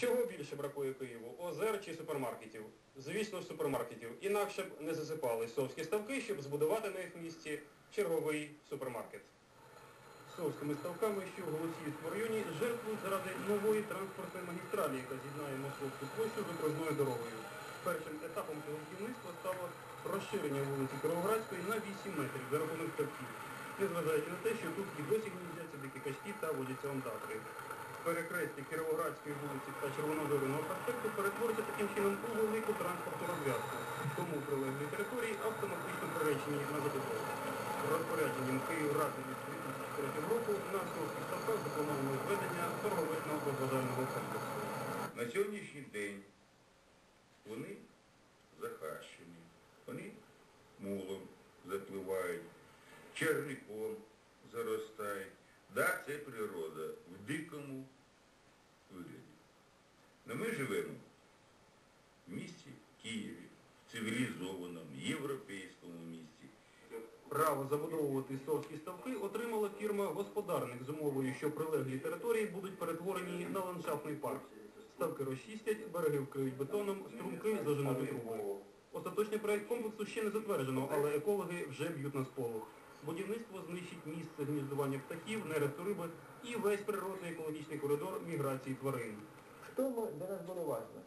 Чого більше бракує Києву? Озер чи супермаркетів? Звісно, супермаркетів. Інакше б не засипали совські ставки, щоб збудувати на їх місці черговий супермаркет. Совськими ставками, що в Голосіївському районі, жертвують заради нової транспортної магістралі, яка з'єднає Московську площу з окружною дорогою. Першим етапом цього будівництва стало розширення вулиці Кировоградської на 8 метрів за рахунок ставків, незважаючи на те, що тут і досі гніздяться дикі качки та водяться ондатри. Перекрестя Кіровоградської вулиці та Червонозоряного проспекту перетвориться таким чином у велику транспортну розв'язку, тому прилеглі території автоматично приречені на забудову. Розпорядженням Київради від 2003 року на Совських ставках заплановано зведення торговельного розважального комплексу. На сьогоднішній день вони захащені, вони мулом запливають, черником заростають. Право забудовувати совські ставки отримала фірма «Господарник» з умовою, що прилеглі території будуть перетворені на ландшафтний парк. Ставки розчистять, береги вкриють бетоном, струмки заженуть трубою. Остаточний проект комплексу ще не затверджено, але екологи вже б'ють на сполох. Будівництво знищить місце гніздування птахів, нересту риби і весь природний екологічний коридор міграції тварин. Что мы, для нас было важно?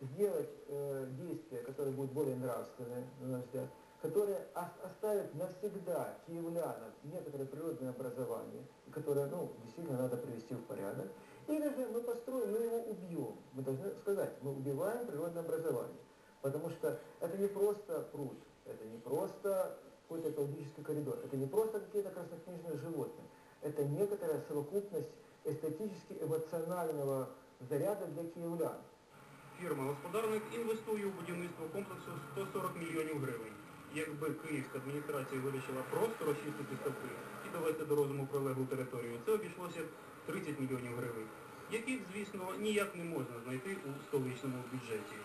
Сделать э, действия, которые будут более нравственные, на наш взгляд, которые ос- оставят навсегда киевлянам некоторое природное образование, и которое, ну, действительно надо привести в порядок. Или же мы построим, мы его убьем. Мы должны сказать, мы убиваем природное образование. Потому что это не просто пруд, это не просто какой-то экологический коридор, это не просто какие-то краснокнижные животные. Это некоторая совокупность эстетически эмоционального заряда для киевлян. Фірма «Господарник» інвестує у будівництво комплексу 140 мільйонів гривень. Якби київська адміністрація вирішила просто розчистити ставки і довести до розуму прилеглу територію, це обійшлося б 30 мільйонів гривень, яких, звісно, ніяк не можна знайти у столичному бюджеті.